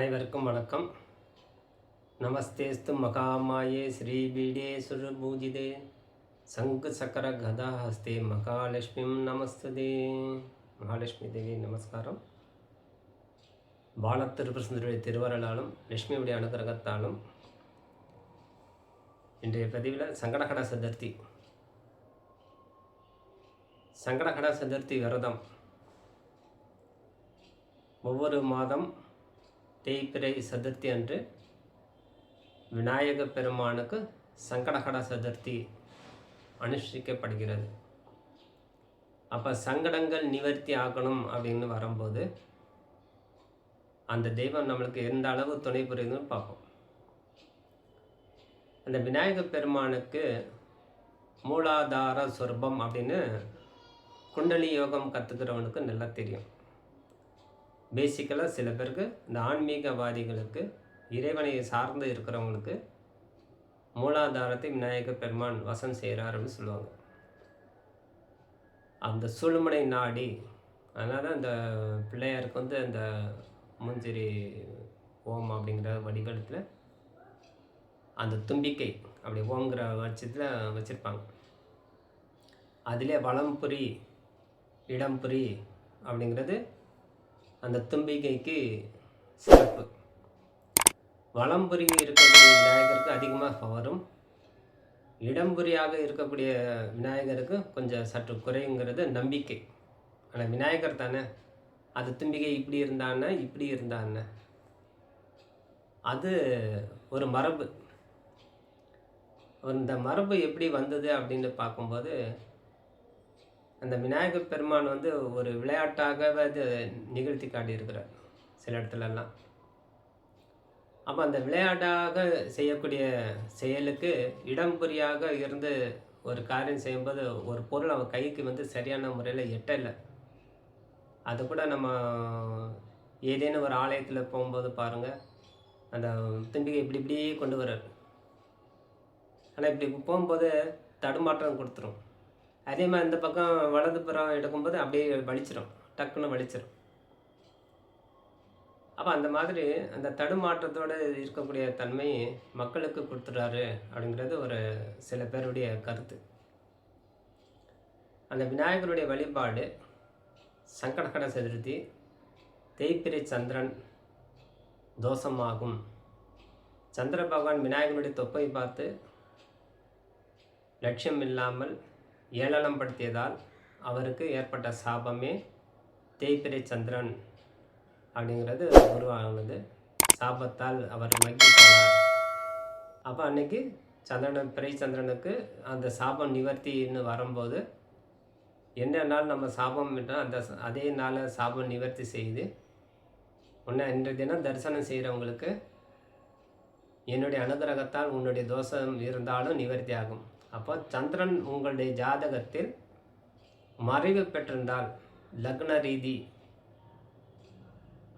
அனைவருக்கும் வணக்கம். நமஸ்தேஸ்து மகாமாயே ஸ்ரீபீடே சுரபூஜிதே. சங்கு சக்கர கதா ஹஸ்தே மகாலட்சுமிம் நமஸ்ததே. மகாலட்சுமி தேவி நமஸ்காரம். பாலத்திருப்பசுந்தருடைய திருவரலாலும் லட்சுமியுடைய அனுகிரகத்தாலும் இன்றைய பதிவில் சங்கடகட சதுர்த்தி. சங்கடகட சதுர்த்தி விரதம். ஒவ்வொரு மாதம் தேய்பிரை சதுர்த்தி அன்று விநாயக பெருமானுக்கு சங்கடகட சதுர்த்தி அனுஷ்டிக்கப்படுகிறது. அப்போ சங்கடங்கள் நிவர்த்தி ஆகணும் அப்படின்னு வரும்போது அந்த தெய்வம் நம்மளுக்கு எந்த அளவு துணை புரியுதுன்னு பார்ப்போம். அந்த விநாயக பெருமானுக்கு மூலாதார சொர்பம் அப்படின்னு குண்டலி யோகம் கற்றுக்கிறவனுக்கு நல்லா தெரியும். பேசிக்கலாக சில பேருக்கு இந்த ஆன்மீகவாதிகளுக்கு இறைவனை சார்ந்து இருக்கிறவங்களுக்கு மூலாதாரத்தை விநாயக பெருமான் வசம் செய்கிறார் அப்படின்னு சொல்லுவாங்க. அந்த சுழுமனை நாடி அதனால் தான் பிள்ளையாருக்கு வந்து அந்த முஞ்சிரி ஓம் அப்படிங்கிற வடிவத்தில் அந்த தும்பிக்கை அப்படி ஓங்கிற வச்சத்தில் வச்சுருப்பாங்க. அதிலே வளம்புரி இடம்புரி அப்படிங்கிறது அந்த தும்பிக்கைக்கு சிறப்பு. வளம்புரி இருக்கக்கூடிய விநாயகருக்கு அதிகமாக பவரும் இடம்புரியாக இருக்கக்கூடிய விநாயகருக்கு கொஞ்சம் சற்று குறைங்கிறது நம்பிக்கை. ஆனால் விநாயகர் தானே? அது தும்பிக்கை இப்படி இருந்தான்னு இப்படி இருந்தான்னு? அது ஒரு மரபு. இந்த மரபு எப்படி வந்தது அப்படின்னு பார்க்கும்போது அந்த விநாயகர் பெருமான் வந்து ஒரு விளையாட்டாகவே அது நிகழ்த்தி காட்டியிருக்கிறார் சில இடத்துலலாம். அப்போ அந்த விளையாட்டாக செய்யக்கூடிய செயலுக்கு இடம்புரியாக இருந்து ஒரு காரியம் செய்யும்போது ஒரு பொருள் அவன் கைக்கு வந்து சரியான முறையில் எட்டலை. அது கூட நம்ம ஏதேனும் ஒரு ஆலயத்தில் போகும்போது பாருங்கள் அந்த தும்பிக்கை இப்படி இப்படி கொண்டு வர்றார். ஆனால் இப்படி போகும்போது தடுமாற்றம் கொடுத்துரும். அதே மாதிரி இந்த பக்கம் வலது புறம் எடுக்கும்போது அப்படியே வலிச்சிடும் டக்குன்னு வலிச்சிடும் அப்போ அந்த மாதிரி அந்த தடுமாற்றத்தோடு இருக்கக்கூடிய தன்மை மக்களுக்கு கொடுத்துட்றாரு அப்படிங்கிறது ஒரு சில பேருடைய கருத்து. அந்த விநாயகருடைய வழிபாடு சங்கடகட சதுர்த்தி தேய்பிரை சந்திரன் தோஷமாகும். சந்திர பகவான் விநாயகனுடைய தொப்பை பார்த்து லட்சியம் இல்லாமல் ஏளனம் படுத்தியதால் அவருக்கு ஏற்பட்ட சாபமே தேய்பிரை சந்திரன் அப்படிங்கிறது உருவானது. சாபத்தால் அவர் மகி போனார். அப்போ அன்னைக்கு சந்திரன் பிறை சந்திரனுக்கு அந்த சாபம் நிவர்த்தின்னு வரும்போது என்ன நாள் நம்ம சாபம் அந்த அதே நாளை சாபம் நிவர்த்தி செய்து உன்னை இன்றைய தினம் தரிசனம் செய்கிறவங்களுக்கு என்னுடைய அனுகிரகத்தால் உன்னுடைய தோஷம் இருந்தாலும் நிவர்த்தி ஆகும் அப்போ சந்திரன் உங்களுடைய ஜாதகத்தில் மறைவு பெற்றிருந்தால் லக்ன ரீதி.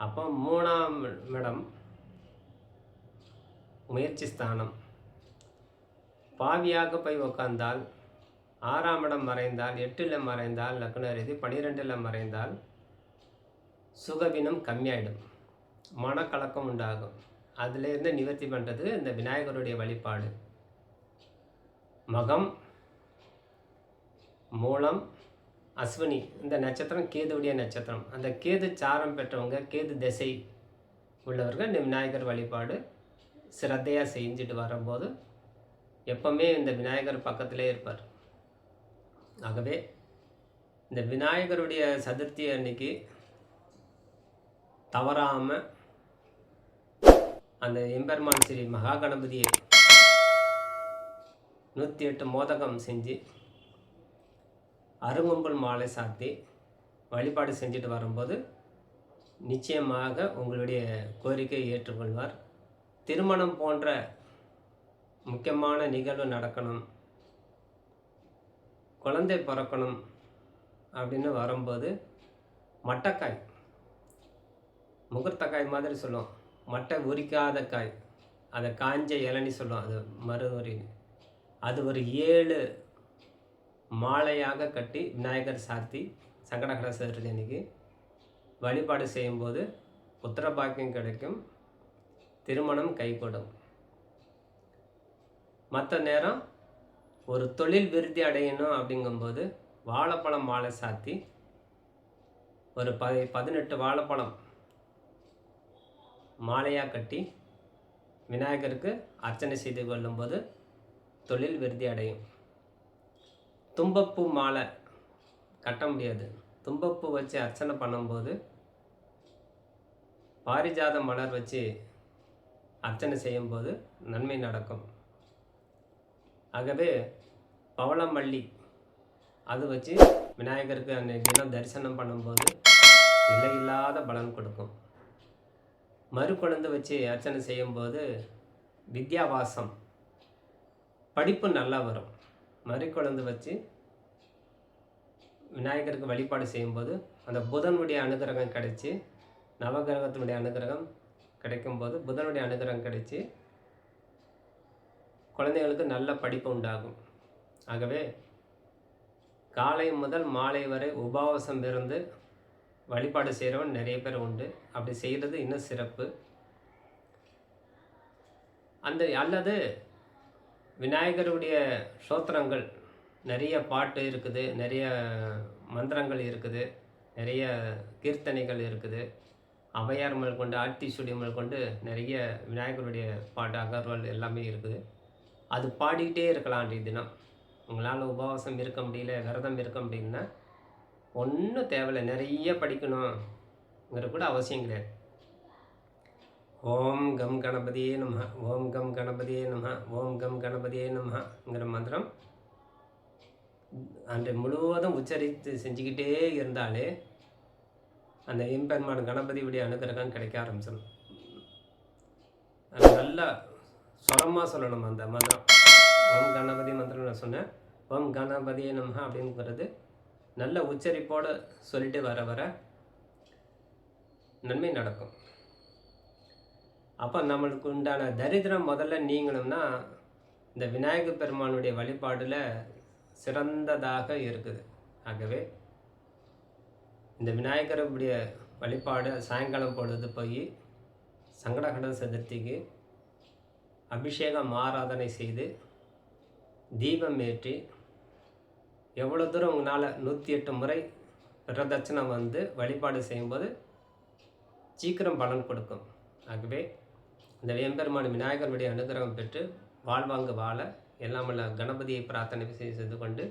அப்போ மூணாம் இடம் முயற்சி ஸ்தானம். பாவியாக போய் உக்காந்தால் ஆறாம் இடம் மறைந்தால் எட்டில் மறைந்தால் லக்ன ரீதி பனிரெண்டில் மறைந்தால் சுகவினம் கம்மியாயிடும். மனக்கலக்கம் உண்டாகும். அதிலேருந்து நிவர்த்தி பண்ணுறது இந்த விநாயகருடைய வழிபாடு. மகம் மூலம் அஸ்வினி. இந்த நட்சத்திரம் கேதுவுடைய நட்சத்திரம். அந்த கேது சாரம் பெற்றவங்க கேது திசை உள்ளவர்கள் இந்த விநாயகர் வழிபாடு சிரத்தையாக செஞ்சுட்டு வரும்போது எப்பவுமே இந்த விநாயகர் பக்கத்திலே இருப்பார். ஆகவே இந்த விநாயகருடைய சதுர்த்தி அன்னைக்கு தவறாமல் அந்த எம்பெருமான் ஸ்ரீ மகா கணபதியை நூற்றி எட்டு மோதகம் செஞ்சு அருங்கம்புல் மாலை சாத்தி வழிபாடு செஞ்சுட்டு வரும்போது நிச்சயமாக உங்களுடைய கோரிக்கையை ஏற்றுக்கொள்வார். திருமணம் போன்ற முக்கியமான நிகழ்வு நடக்கணும். குழந்தை பிறக்கணும் அப்படின்னு வரும்போது மட்டைக்காய் முகூர்த்தக்காய் மாதிரி சொல்லுவோம். மட்டை உரிக்காத காய் அதை காஞ்ச இளநி சொல்லுவோம். அது மறு உரின்னு அது ஒரு ஏழு மாலையாக கட்டி விநாயகர் சாத்தி சங்கடகர சதுர்த்தி அன்னைக்கு வழிபாடு செய்யும்போது புத்திர பாக்கியம் கிடைக்கும் திருமணம் கைகூடும். மற்ற நேரம் ஒரு தொழில் விருத்தி அடையணும் அப்படிங்கும்போது வாழைப்பழம் மாலை சாத்தி ஒரு ப பதினெட்டு வாழைப்பழம் மாலையாக கட்டி விநாயகருக்கு அர்ச்சனை செய்து கொள்ளும்போது தொழில் விருத்தி அடையும். தும்பப்பூ மாலை கட்ட முடியாது. தும்பப்பூ வச்சு அர்ச்சனை பண்ணும்போது பாரிஜாத மலர் வச்சு அர்ச்சனை செய்யும்போது நன்மை நடக்கும். ஆகவே பவளமல்லி அது வச்சு விநாயகருக்கு அன்னைக்கு தினம் தரிசனம் பண்ணும்போது இல்லாத பலன் கொடுக்கும். மறுக்குழந்து வச்சு அர்ச்சனை செய்யும்போது வித்யாவாசம் படிப்பு நல்லா வரும். மறுக்குழந்து வச்சு விநாயகருக்கு வழிபாடு செய்யும்போது அந்த புதனுடைய அனுகிரகம் கிடைச்சி நவகிரகத்தினுடைய அனுகிரகம் கிடைக்கும்போது புதனுடைய அனுகிரகம் கிடைச்சி குழந்தைகளுக்கு நல்ல படிப்பு உண்டாகும். ஆகவே காலை முதல் மாலை வரை உபவாசம் இருந்து வழிபாடு செய்கிறவன் நிறைய பேர் உண்டு. அப்படி செய்கிறது இன்னும் சிறப்பு. அந்த அல்லது விநாயகருடைய சோத்திரங்கள் நிறைய பாட்டு இருக்குது நிறைய மந்திரங்கள் இருக்குது நிறைய கீர்த்தனைகள் இருக்குது. அவையார் மேல் கொண்டு ஆர்த்தி சுடி மேல் கொண்டு நிறைய விநாயகருடைய பாட்டு அகர்வல் எல்லாமே இருக்குது. அது பாடிக்கிட்டே இருக்கலாம் அன்றைய தினம். உங்களால் உபவாசம் இருக்க முடியல விரதம் இருக்க முடியலன்னா ஒன்றும் தேவையில்லை. நிறைய படிக்கணுங்கிற கூட அவசியம் கிடையாது. ஓம் கம் கணபதியே நம ஓம் கம் கணபதியே நம ஓம் கம் கணபதியே நமங்கிற மந்திரம். அன்றை முழுவதும் உச்சரித்து செஞ்சுக்கிட்டே இருந்தாலே அந்த எம்பெருமான் கணபதியுடைய அனுகிரகம் கிடைக்க ஆரம்பிச்சிடும் நல்லா சுரமாக சொல்லணும் அந்த மந்திரம். ஓம் கணபதி மந்திரம் நான் சொன்னேன். ஓம் கணபதியே நம அப்படிங்கிறது நல்ல உச்சரிப்போடு சொல்லிட்டு வர வர நன்மை நடக்கும். அப்போ நம்மளுக்கு உண்டான தரித்திரம் முதல்ல நீங்கணும்னா இந்த விநாயகர் பெருமானுடைய வழிபாடில் சிறந்ததாக இருக்குது. ஆகவே இந்த விநாயகருடைய வழிபாடு சாயங்காலம் பொழுது போய் சங்கடகட சதுர்த்திக்கு அபிஷேகம் ஆராதனை செய்து தீபம் ஏற்றி எவ்வளோ தூரம் உங்களால் நூற்றி எட்டு முறை பிரதட்சணம் வந்து வழிபாடு செய்யும்போது சீக்கிரம் பலன் கொடுக்கும். ஆகவே இந்த வேம்பெருமான் விநாயகருடைய அனுகிரகம் பெற்று வாழ்வாங்கு வாழ எல்லாமல்ல கணபதியை பிரார்த்தனை செய்து கொண்டு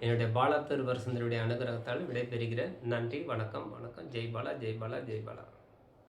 என்னுடைய பாலா திருவரசுந்தருடைய அனுகிரகத்தால் விடைபெறுகிறேன். நன்றி வணக்கம் வணக்கம். ஜெய் பாலா ஜெய் பாலா ஜெய் பாலா.